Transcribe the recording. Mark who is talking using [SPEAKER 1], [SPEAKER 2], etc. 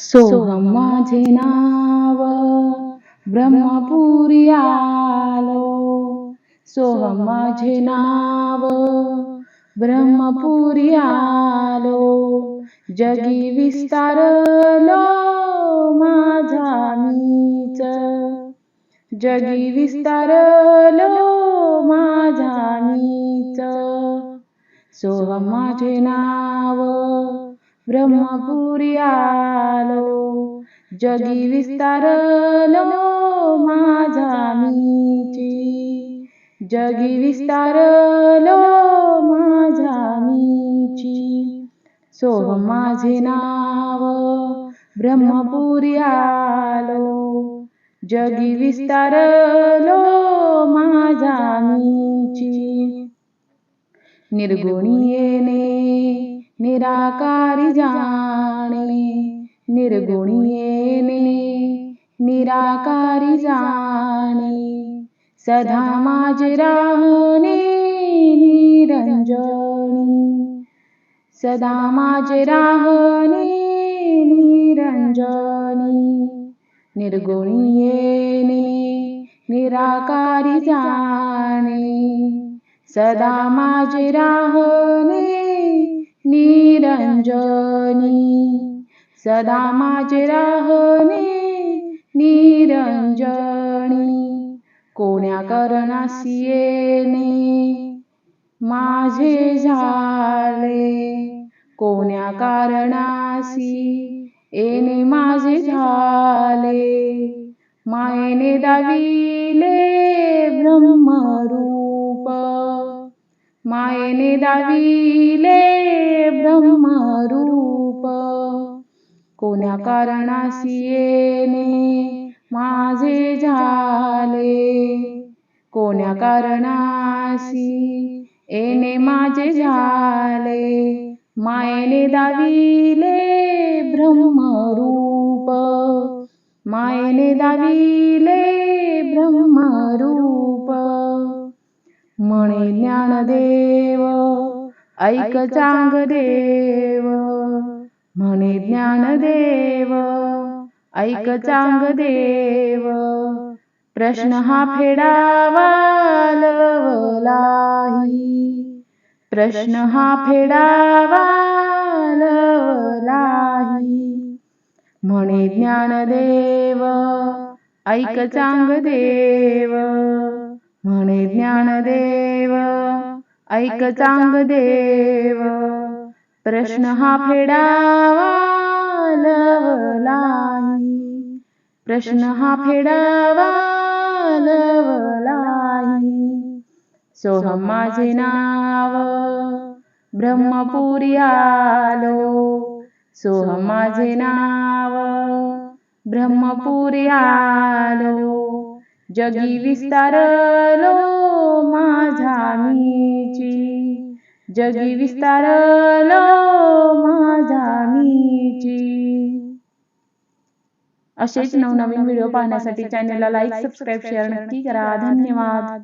[SPEAKER 1] सोहम माझे नाव ब्रह्मपुरी आलो. सोहम माझे नाव ब्रह्मपुरी आलो. जगी विस्तारलो माझा मीच. जगी विस्तारलो माझा मीच. सोहम माझे नाव ब्रह्मपुरी आलो जगी विस्तारलो माझा मीची. जगी विस्तारलो माझा मीची. सोहम माझे नाव ब्रह्मपुरी आलो जगी विस्तारलो माझा मीची. निर्गुणी येणे निराकारी जाणे. निर्गुणी येणे निराकारी जाणे. सदा माझे राहणे निरंजनी. सदा माझे राहणे निरंजनी. निर्गुणी येणे निराकारी जाणे. सदा माझे राहणे निरंजनी सदा माझे राहणे निरंजनी कोण्या करणासी येणे माझे झाले कोण्या कारणासी येणे माझे झाले मायेने दाविले ब्रह्मरूप मायेने दाविले ब्रह्मरूप. कोण्या कारणासी येणे माझे झाले. कोण्या कारणासी येणे माझे झाले. मायेने दाविले ब्रह्मरूप. मायेने दाविले ब्रह्मरूप. म्हणे ज्ञानदेव ऐक चांग देव म्हणे ज्ञानदेव ऐक चांग देव प्रश्न हा फेडावा लवलाही प्रश्न हा फेडावा लवलाही म्हणे ज्ञानदेव ऐक चांग देव म्हणे ज्ञानदेव ऐक चांग देव. प्रश्न हा फेडावा लवलाही प्रश्न हा फेडावा लवलाही सोहम माझे नाव. ब्रह्मपुरी आलो. सोहम माझे नाव. ब्रह्मपुरी आलो. जगी विस्तारलो. जगी विस्तारलो माझा मीची. असेच नवनवीन व्हिडिओ पाहण्यासाठी चॅनलला लाईक सबस्क्राईब शेअर नक्की करा. धन्यवाद.